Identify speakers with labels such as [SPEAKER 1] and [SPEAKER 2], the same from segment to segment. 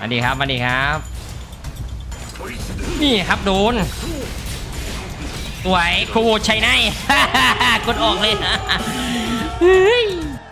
[SPEAKER 1] มาดีครับมาดีครับ นี่ครับโดนสวยครูชัยไนกดออกเลยเฮ้ย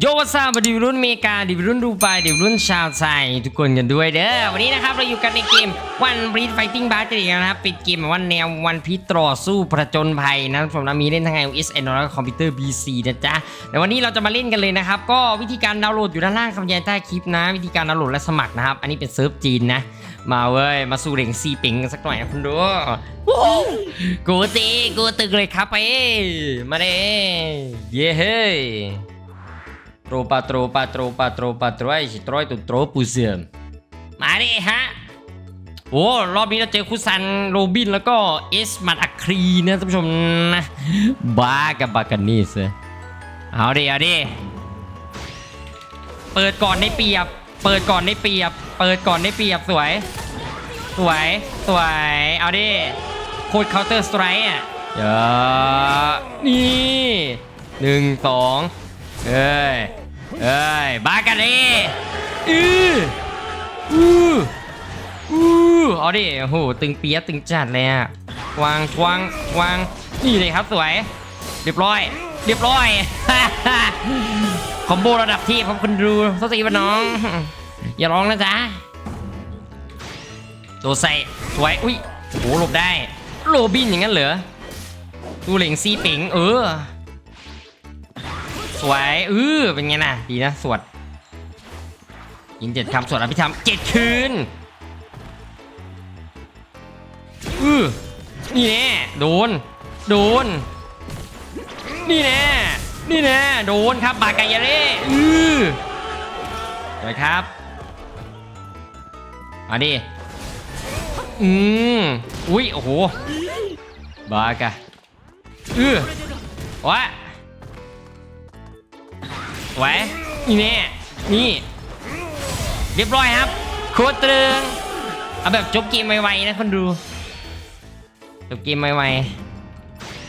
[SPEAKER 1] โยวัสดีดิวรุ่นอเมริกาดิวรุ่นดูไบดิวรุ่นชาวไทยทุกคนกันด้วยเด้อวันนี้นะครับเราอยู่กันในเกมวันพีทไฟติ้งบาร์อีกแล้วนะครับเป็นเกมแบบว่าแนววันพีทต่อสู้ประจนภัยนะผมนะมีเล่นทั้ง iOS Android แล้วก็คอมพิวเตอร์ PC นะจ๊ะในวันนี้เราจะมาเล่นกันเลยนะครับก็วิธีการดาวน์โหลดอยู่ด้านล่างคำบรรยายใต้คลิปนะ วิธีการดาวน์โหลดและสมัครนะครับอันนี้เป็นเซิร์ฟจีนนะมาเว้ยมาสู่เหล่งซีปิงกันสักหน่อยนะคุณดูกูตีกูตึกเลยครับไปมาเด้เย้เฮ้ ย Tropa, tropa, tropa, tropa, troi și troi tu tropuzem มาดิฮะ โอ้รอบนี้เราเจอคุซันโรบินแล้วก็เอสมัดอัครีนะท่านผู้ชมนะบ้ากับบากันนี่สิเอาดิเอาดิเปิดก่อนได้เปรียบ เปิดก่อนได้เปรียบ เปิดก่อนได้เปรียบสวย สวยสวยเอาดิโคตรเคาน์เตอร์สไตร์อะเยอะนี่หนึ่งสอง เอ้ย เอ้ย บากันดิอืออืออือเอาดิ โอ้โห ตึงเปียตึงจัดเลยอะวางวางวาง นี่เลยครับสวย เรียบร้อย เรียบร้อย คอมโบระดับที่ครับคุณดูสตีปะน้อง อย่าร้องนะจ๊ะตัวใส่สวย อุ้ยโอ้หลบได้ โรบินอย่างนั้นเหรอ ดูเหล่งซีปิงเออ สวยเออเป็นไงน่ะดีนะสวดยิงเจ็ดคำสวดอภิธรรมเจ็ดคืนเออนี่แน่โดน โดน นี่แน่นี่แน่โดนครับบากายาเร่อือสวยครับมาดิอืมอุ้ยโอ้โหบากะอือวะ สวยนี่แน่นี่เรียบร้อยครับโคตรตรึงเอาแบบจบเกมไวๆนะคนดูจบเกมไว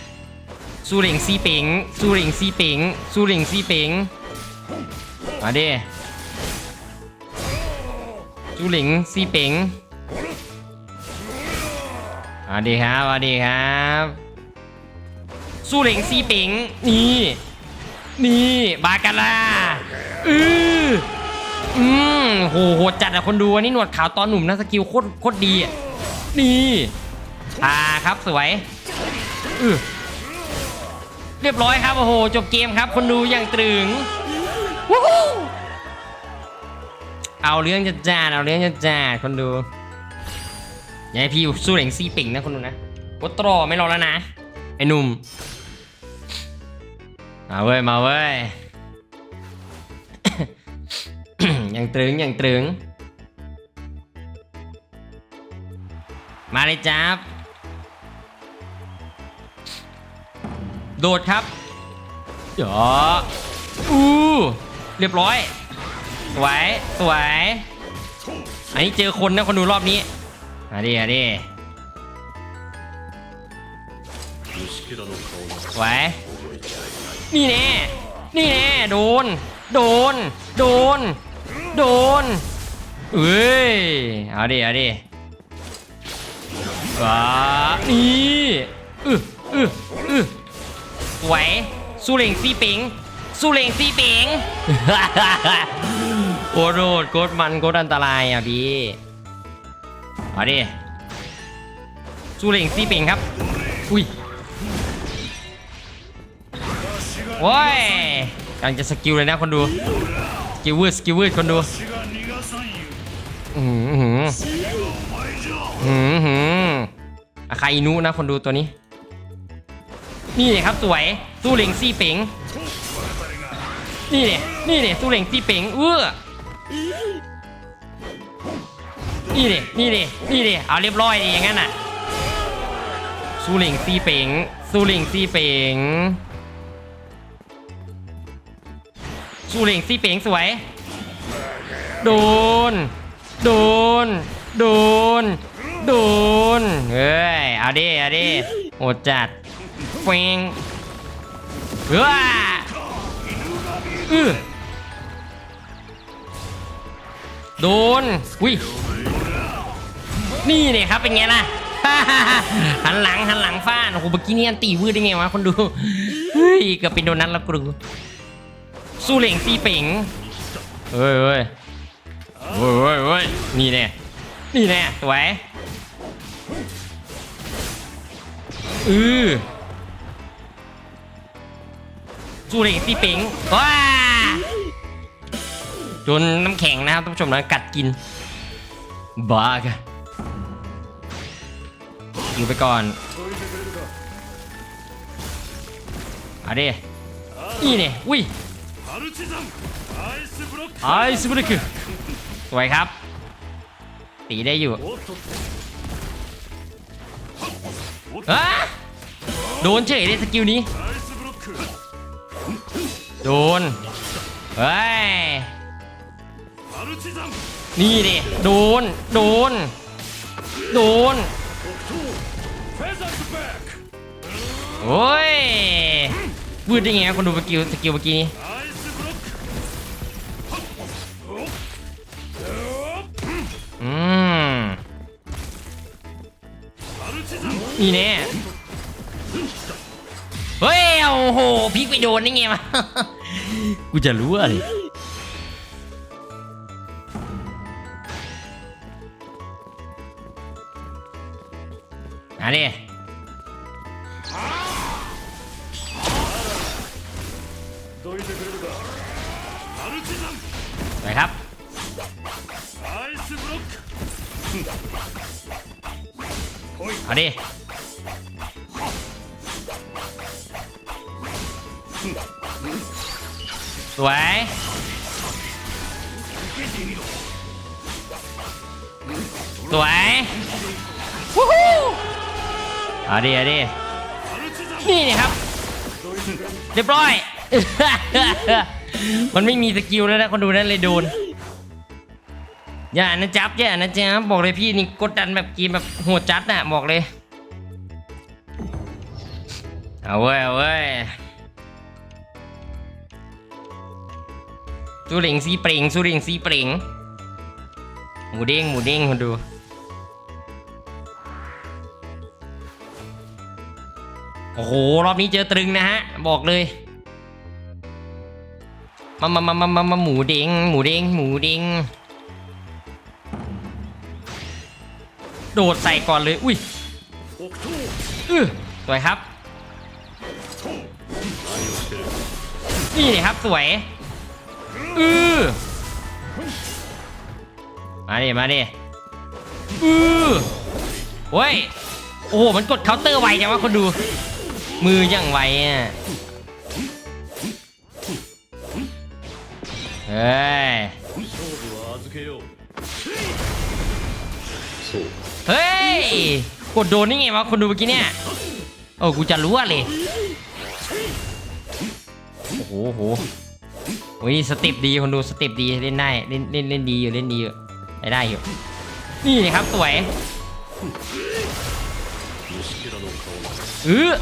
[SPEAKER 1] ๆสู้เหล่งซีเป๋งสู้เหล่งซีเป๋งสู้เหล่งซีเป๋งมาดิสู้เหล่งซีเป๋งมาดีครับมาดีครับสู้เหล่งซีเป๋งนี่ นี่บาการ่าอืออืมโหโหดจัดอะคนดูอันนี้หนวดขาวตอนหนุ่มนะสกิลโคตรโคตรดีอะนี่อ่าครับสวยอือเรียบร้อยครับโอ้โหจบเกมครับคนดูอย่างตรึงวู้ฮู้เอาเรื่องจะจ้าเอาเรื่องจะจ้าคนดูอย่าให้พี่สู้เหล่งซี่ปิ่งนะคนดูนะกดตรอไม่รอแล้วนะไอ้หนุ่ม มาเว้ย มาเว้ย ยังตรึงยังตรึง มาเลยจ้าบโดดครับเดี๋ยวอู้เรียบร้อย สวย สวย อันนี้เจอคนนะคนดูรอบนี้มาดิมาดิสวย นี่แน่ นี่แน่ โดน โดน โดน โดนเอ้ย เอาดิ เอาดิว้านี่อืออืออือไหวสู้เหล่งซีปิงสู้เหล่งซีปิงโคตรโดดโคตรมันโคตรอันตรายอะพี่เอาดิสู้เหล่งซีปิงครับ อุ้ย โว้ยกำลังจะสกิลเลยนะคนดู สกิลวืดสกิลวืดคนดูอือหืออือหืออาคาอินุนะคนดูตัวนี้ นี่เลยครับสวยสู้เหลงซี่เป๋งนี่เนี่ยนี่เนี่ยสู้เหลงซี่เป๋งเอื้อนี่เนี่ยนี่เนี่ยนี่เนี่ยเอาเรียบร้อยดิอย่างนั้นน่ะสู้เหลงซี่เป๋งสู้เหลงซี่เป๋ง สูเหลงซี่เป๋งสวย โดน โดน โดน โดน เฮ้ย เอาดิ เอาดิโหดจัดเฟงเฮ้ยอือโดน อุ้ย นี่เนี่ยครับเป็นไงล่ะ หันหลังหันหลังฟาดโอ้โหเมื่อกี้นี่อันตีวืดได้ไงวะคนดู เฮ้ยกือบเป็นโดนนั้นแล้วกู สู้เหล่งซีเป๋งเฮ้ยเฮ้ยโอ้ยโอ้ยนี่แน่นี่แน่สวยอือสู้เลยตีเป๋งว้าจนน้ำแข็งนะครับท่านผู้ชมนะกัดกินบ้ากันอยู่ไปก่อนอาดินี่เนี่ยอุ้ย ไอซ์บริกสวยครับ ตีได้อยู่โดนเฉยเลยสกิลนี้ โดน เฮ้ย นี่ดิโดน โดน โดน โอ้ยพูดได้ไงคนดูสกิลสกิลเมื่อกี้นี้ นี่แน่เฮ้ยโอ้โหพี่ไปโดนนี่ไงมากูจะรู้อะไรอั
[SPEAKER 2] นนี้
[SPEAKER 1] ไปครับเอาดิ สวย สวยวู้ฮู้เอาดิเอาดินี่นี่ครับ เรียบร้อย มันไม่มีสกิลแล้วนะคนดูนั่นเลยโดน อย่านะจับอย่านะจับบอกเลยพี่นี่กดดันแบบกีนแบบหัวจัดน่ะบอกเลย เอาเว้ยเอาเว้ย สูเหลิงซีเปริงสูเหลิงซีเปริงหมูเด้งหมูเด้งคนดู โอ้โห รอบนี้เจอตรึงนะฮะ บอกเลย มามามามามามาหมูเด้งหมูเด้งหมูเด้งโดดใส่ก่อนเลย อุ้ยอื้อสวยครับ นี่เลยครับสวยือมาดิ มาดิ อือเว้ย โอ้โห มันกดเคาน์เตอร์ไวจังวะคนดู มือยังไวอะ เฮ้ย เฮ้ย กดโดนนี่ไงวะคนดูเมื่อกี้เนี่ย โอ้กูจะรู้อะไรโอ้โห อุ้ยสติปดีคนดูสติปดีเล่นได้เล่นเล่นเล่นดีอยู่เล่นดีอยู่ได้ได้อยู่นี่ครับสวยเออ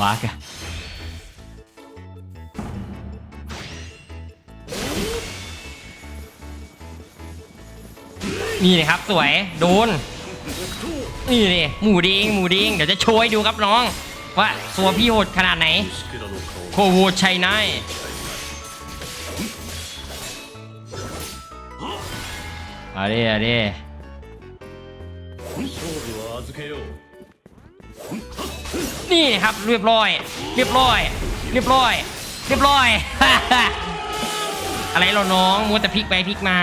[SPEAKER 1] ว้ากะนี่นะครับสวยโดน นี่เลยหมูดิงหมูดิงเดี๋ยวจะโชว์ให้ดูครับน้อง ว่าตัวพี่โหดขนาดไหน โควูชัยนายอะ
[SPEAKER 2] ไรอะไร
[SPEAKER 1] นี่ครับเรียบร้อย เรียบร้อย เรียบร้อย เรียบร้อย อะไรเราน้องมัวแต่พลิกไปพลิกมา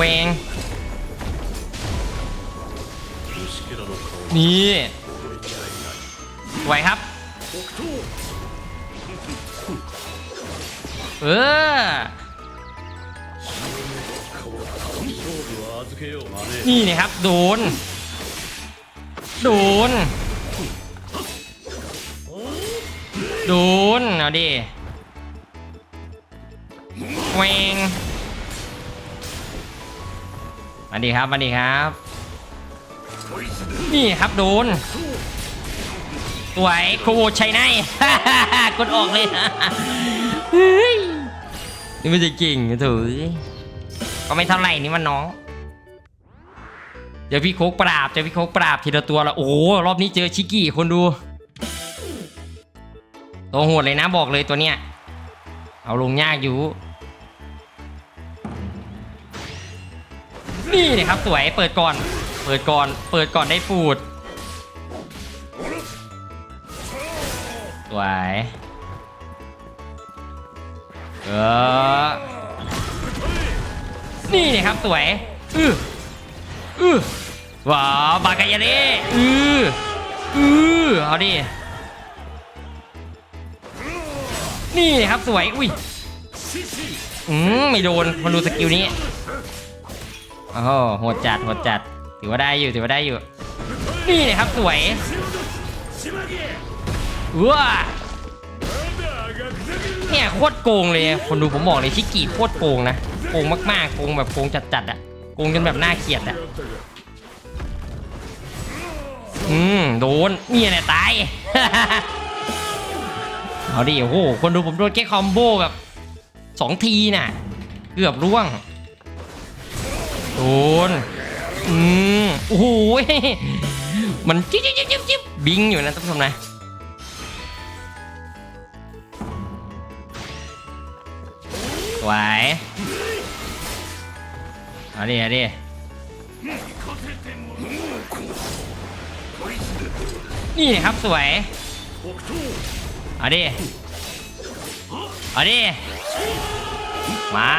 [SPEAKER 1] วง นี่ไหวครับ เออ นี่นะครับ โดน โดน โดน เอาดิแวง มาดีครับมาดีครับ นี่ครับโดนสวยครูชัยไนกดออกเลยนี่ไม่จะเก่งนะถุยก็ไม่เท่าไหร่นี่มันน้อง เดี๋ยวพี่โคกปราบเจอพี่โคกปราบทีละตัวละโอ้รอบนี้เจอชิกกี้คนดูตัวโหดเลยนะบอกเลยตัวเนี้ยเอาลงยากอยู่ นี่นะครับสวยเปิดก่อน เปิดก่อน เปิดก่อนได้ฟูดสวยเออนี่นะครับสวยอืออือว้าวบากายาเร่อืออือเอาดินี่นะครับสวยอุ้ยอืมไม่โดนมาดูสกิลนี้ โอ้โหโหดจัดโหดจัด ถือว่าได้อยู่ถือว่าได้อยู่ นี่นะครับสวยว้าเนี่ยโคตรโกงเลยคนดูผมบอกเลยชิกิโคตรโกงนะโกงมากๆโกงแบบโกงจัดๆอะโกงจนแบบน่าเกลียดอะอืมโดนเนี่ยแหละตายเอาดิโอ้โหคนดูผมโดนแค่คอมโบแบบสองทีน่ะ เกือบร่วง โดนอืมโอ้โหมันจิ๊บจิ๊บจิ๊บจิ๊บบิงอยู่นะท่านผู้ชมนะสวยเอาดิเอาดินี่ครับสวยเอาดิเอาดิมา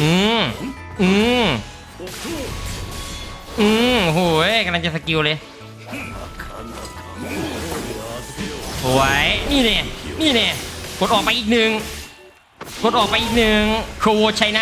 [SPEAKER 1] อืมอืมอืมโหยกำลังจะสกิลเลยสวยนี่เนี่ยนี่เนี่ยกดออกไปอีกหนึ่งกดออกไปอีกหนึ่งโครชัยไน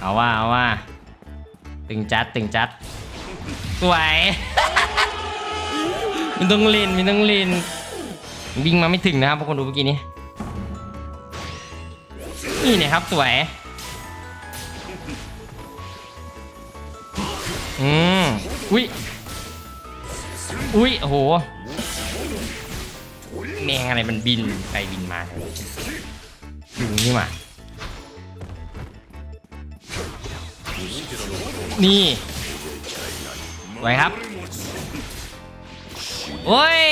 [SPEAKER 1] เอาว่าเอาว่าตึงจัดตึงจัดสวยมันต้องเล่นมันต้องเล่นวิ่งมาไม่ถึงนะครับพวกคนดูเมื่อกี้นี้ นี่เนี่ยครับสวย อืมอุ้ยอุ้ยโอ้โหแมงอะไรมันบินใครบินมาอยู่นี่มานี่ไว้ครับ โอ้ย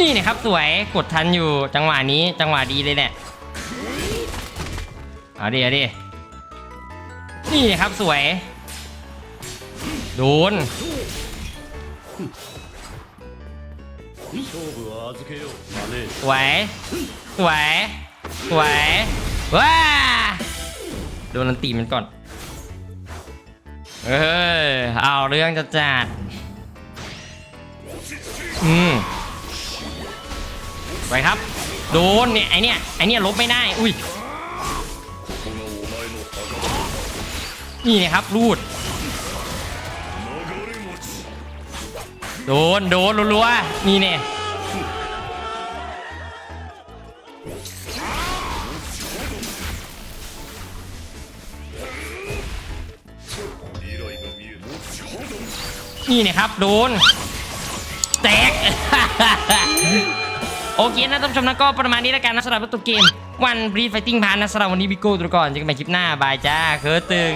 [SPEAKER 1] นี่นะครับสวยกดทันอยู่จังหวะนี้จังหวะดีเลยแหละเอาดิเอาดินี่นครับสวยโดนสวยสวยสวยว้าโดนลันตีมันก่อนเออเอาเรื่องจะจัดอืม ไปครับ โดนเนี่ยไอเนี้ยไอเนี้ยลบไม่ได้ อุ้ยนี่นะครับรูด โดนโดนรัวๆนี่เนี่ยนี่นะครับโดนแตก โอเคนะท่านผู้ชมนะก็ประมาณนี้แล้วกันนะสำหรับตัวเกมวันบรีไฟติ้งพานนะสำหรับวันนี้บิโก้ตัวก่อนเจอกันใหม่คลิปหน้าบายจ้าเคอตึง